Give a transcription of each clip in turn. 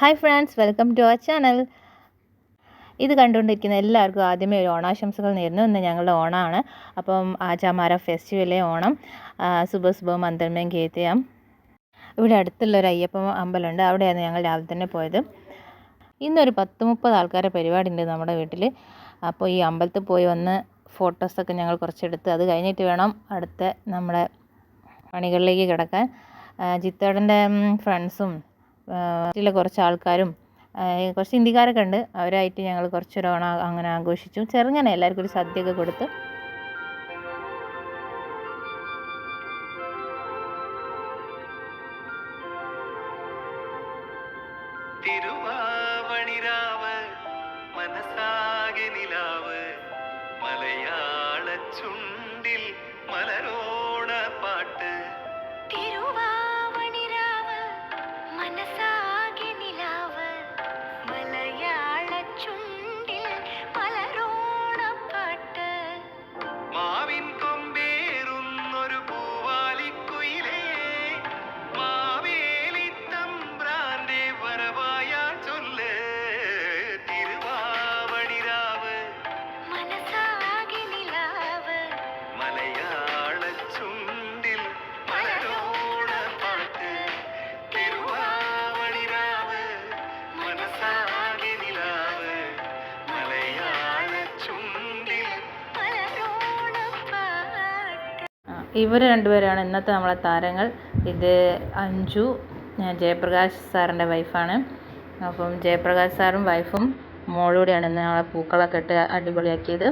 Hi friends welcome to our channel ഇത് കണ്ടുകൊണ്ടിരിക്കുന്ന എല്ലാവർക്കും ആദ്യമേ ഒരു ഓണാശംസകൾ നേരുന്നു. ഇന്ന് ഞങ്ങളുടെ ഓണമാണ് അപ്പം ആചാമാര ഫെസ്റ്റിവലെ ഓണം. സുബ സുബ മന്ത്രമേം കേത്തിയാം ഇവിടെ അടുത്തുള്ള ഒരു അയ്യപ്പ അമ്പലമുണ്ട്. അവിടെയാണ് ഞങ്ങൾ രാവിലെ തന്നെ പോയത്. ഇന്നൊരു പത്ത് മുപ്പത് ആൾക്കാരുടെ പരിപാടി ഉണ്ട് നമ്മുടെ വീട്ടിൽ അപ്പോൾ ഈ അമ്പലത്തിൽ പോയി വന്ന് ഫോട്ടോസൊക്കെ ഞങ്ങൾ കുറച്ചെടുത്ത് അത് കഴിഞ്ഞിട്ട് വേണം അടുത്ത നമ്മുടെ പണികളിലേക്ക് കിടക്കാൻ. ചിത്തോടന്റെ ഫ്രണ്ട്സും വീട്ടിലെ കുറച്ച് ആൾക്കാരും കുറച്ച് ഹിന്ദിക്കാരൊക്കെ ഉണ്ട്. അവരായിട്ട് ഞങ്ങൾ കുറച്ചൊരു ഓണം അങ്ങനെ ആഘോഷിച്ചു. ചെറുങ്ങനെ എല്ലാവർക്കും ഒരു സദ്യയൊക്കെ കൊടുത്ത് ഇവർ രണ്ടുപേരാണ് ഇന്നത്തെ നമ്മളെ താരങ്ങൾ. ഇത് അഞ്ജു ജയപ്രകാശ് സാറിന്റെ വൈഫാണ്. അപ്പം ജയപ്രകാശ് സാറും വൈഫും മോളൂടെയാണ് ഇന്ന് നമ്മളെ പൂക്കളൊക്കെ ഇട്ട് അടിപൊളിയാക്കിയത്.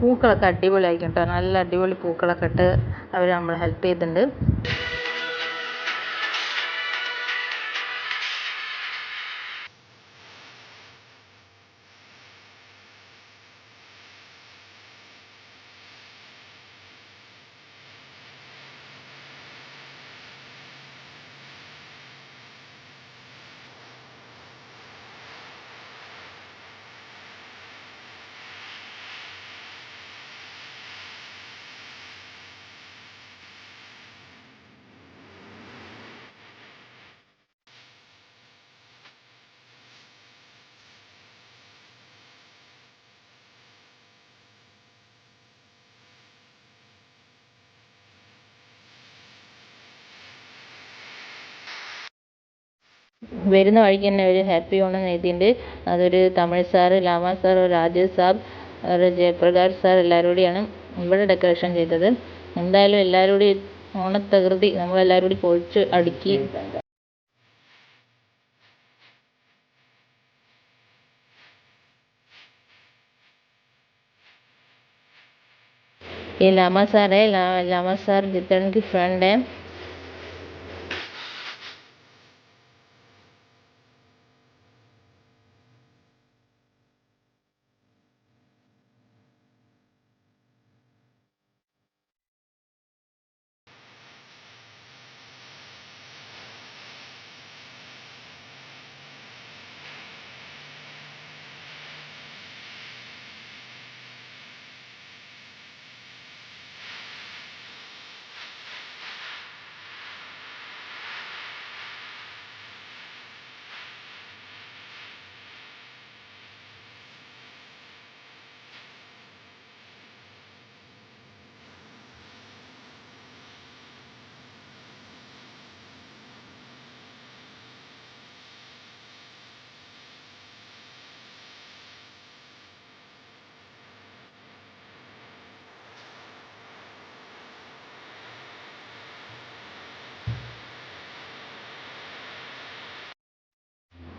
പൂക്കളൊക്കെ അടിപൊളിയാക്കി കേട്ടോ. നല്ല അടിപൊളി പൂക്കളൊക്കെ ഇട്ട് അവർ നമ്മളെ ഹെൽപ്പ് ചെയ്തിട്ടുണ്ട്. വരുന്ന വഴിക്ക് തന്നെ ഒരു ഹാപ്പി ഓണം എഴുതിയിട്ടുണ്ട് അതൊരു തമിഴ് സാറ് ലാമ സാർ രാജേഷ് സാബ് ഒരു ജയപ്രകാശ് സാർ എല്ലാവരും കൂടിയാണ് ഇവിടെ ഡെക്കറേഷൻ ചെയ്തത് എന്തായാലും എല്ലാവരും കൂടി ഓണത്തകൃതി നമ്മളെല്ലാവരും കൂടി പൊളിച്ച് അടുക്കി ये लामा सर है ला, लामा सर जितन की फ्रेंड है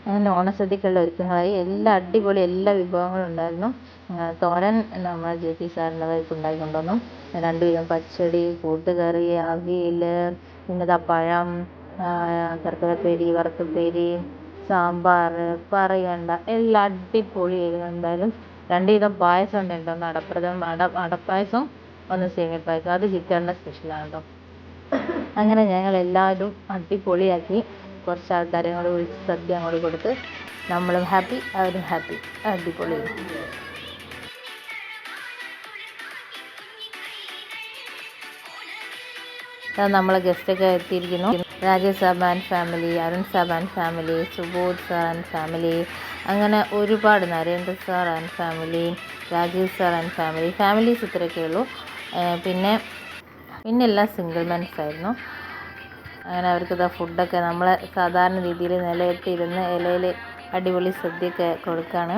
അങ്ങനെ ഓണസദ്യക്കുള്ള ഒരുക്കങ്ങളായി. എല്ലാ അടിപൊളി എല്ലാ വിഭവങ്ങളും ഉണ്ടായിരുന്നു. തോരൻ നമ്മുടെ ജെ പി സാറിന്റെ വൈഫ് ഉണ്ടാക്കി കൊണ്ടുവന്നു രണ്ട് വിധം പച്ചടി കൂട്ടുകറി അവിയൽ പിന്നെ പഴം ശർക്കരപ്പേരി വറുത്തുപ്പേരി സാമ്പാർ പറയണ്ട. എല്ലാം അടിപൊളിയായിരുന്നു എന്തായാലും. രണ്ട് വിധം പായസം ഉണ്ട് ഒന്ന് അടപ്രഥമൻ അട അടപ്പായസം ഒന്ന് സേമിയ പായസം. അത് ചിക്കന്റെ സ്പെഷ്യലാണ് കേട്ടോ അങ്ങനെ ഞങ്ങൾ എല്ലാവരും അടിപൊളിയാക്കി. കുറച്ച് ആൾക്കാരെ കൂടെ വിളിച്ച് സദ്യ അങ്ങോട്ട് കൊടുത്ത് നമ്മളും ഹാപ്പി അവരും ഹാപ്പി. അടിപൊളി. നമ്മളെ ഗസ്റ്റൊക്കെ എത്തിയിരിക്കുന്നു. Rajesh sahab and family Arun sahab and family Subodh sir and family അങ്ങനെ ഒരുപാട് Narendra sir and family Rajeev sir and family families ഇത്രയൊക്കെ ഉള്ളൂ. പിന്നെ പിന്നെ എല്ലാം സിംഗിൾ മെൻസ് ആയിരുന്നു. അങ്ങനെ അവർക്ക് ഇതാ ഫുഡൊക്കെ നമ്മളെ സാധാരണ രീതിയിൽ നിലയിട്ടിരുന്ന് ഇലയിൽ അടിപൊളി സദ്യയൊക്കെ കൊടുക്കുകയാണ്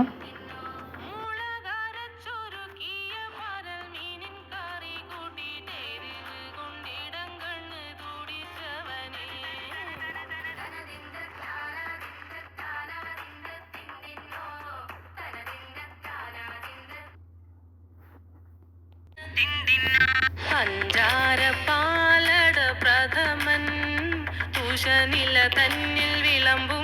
തുഷനില തന്നിൽ വിളമ്പുമ്പോഴൊഴുകിടാതെ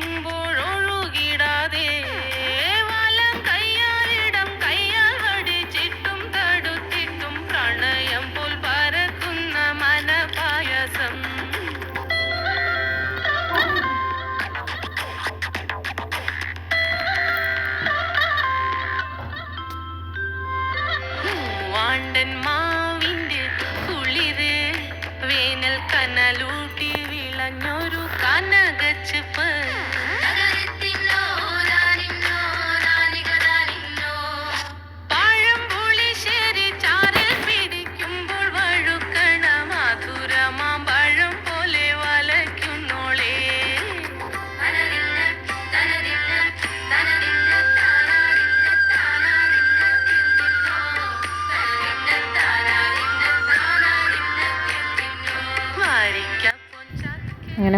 छुप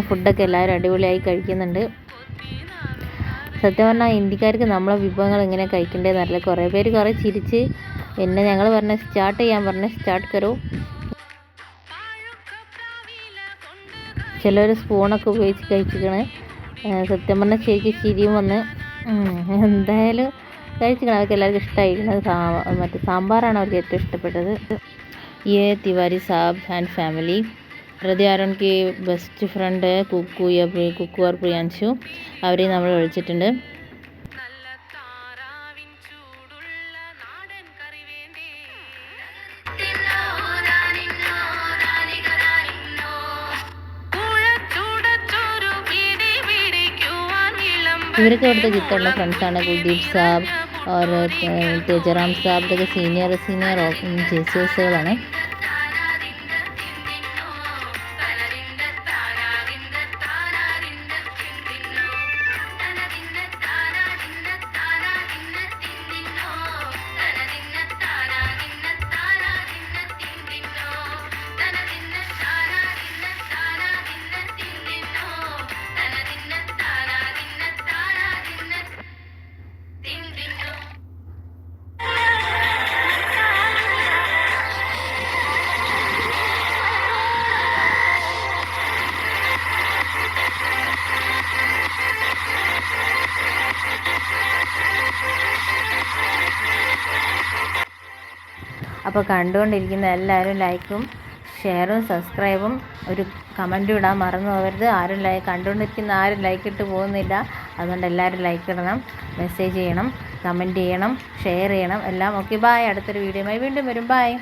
ഫുഡൊക്കെ എല്ലാവരും അടിപൊളിയായി കഴിക്കുന്നുണ്ട്. സത്യം പറഞ്ഞാൽ ഇന്ത്യക്കാർക്ക് നമ്മളെ വിഭവങ്ങൾ എങ്ങനെ കഴിക്കേണ്ടതെന്നറിയില്ല കുറേ പേര് കുറേ ചിരിച്ച് എന്നെ ഞങ്ങൾ പറഞ്ഞ സ്റ്റാർട്ട് ചെയ്യാൻ പറഞ്ഞ സ്റ്റാർട്ട് കരോ. ചിലർ സ്പൂണൊക്കെ ഉപയോഗിച്ച് കഴിച്ചിരിക്കണേ. സത്യം പറഞ്ഞാൽ ശരിക്കും ചിരിയും വന്ന് എന്തായാലും കഴിച്ചിരിക്കണം. അവർക്ക് എല്ലാവർക്കും ഇഷ്ടമായിരിക്കുന്നത് സാ മറ്റേ സാമ്പാറാണ് അവർക്ക് ഏറ്റവും ഇഷ്ടപ്പെട്ടത്. ഈ തിവാരി സാബ് ആൻഡ് ഫാമിലി. ഹൃദയ ആരോൺ കി ബെസ്റ്റ് ഫ്രണ്ട് കുക്കു യ പ്രി- കുക്കു ആർ പ്രിയാൻശു അവരെയും നമ്മൾ വിളിച്ചിട്ടുണ്ട് നല്ല താറാവിൻ ചൂടുള്ള നാടൻ കറി വേണ്ടേ കുഴച്ചുടച്ചൊരു പിടി പിടിക്കുവാൻ വിളമ്പ ഇവരൊക്കെ ഇവിടുത്തെ ചിത്രമുള്ള ഫ്രണ്ട്സാണ് കുൽദീപ് സാബ് और तेजराम साहब ഇതൊക്കെ സീനിയർ സീനിയർ ജേസേഴ്സുകളാണ് അപ്പോൾ കണ്ടുകൊണ്ടിരിക്കുന്ന എല്ലാവരും ലൈക്കും ഷെയറും സബ്സ്ക്രൈബും ഒരു കമന്റും ഇടാൻ മറന്നു പോകരുത്. ആരും ലൈക്ക് കണ്ടുകൊണ്ടിരിക്കുന്ന ആരും ലൈക്ക് ഇട്ട് പോകുന്നില്ല. അതുകൊണ്ട് എല്ലാവരും ലൈക്ക് ഇടണം മെസ്സേജ് ചെയ്യണം കമന്റ് ചെയ്യണം ഷെയർ ചെയ്യണം. എല്ലാം ഓക്കെ ബായ് അടുത്തൊരു വീഡിയോയുമായി വീണ്ടും വരും. ബായ്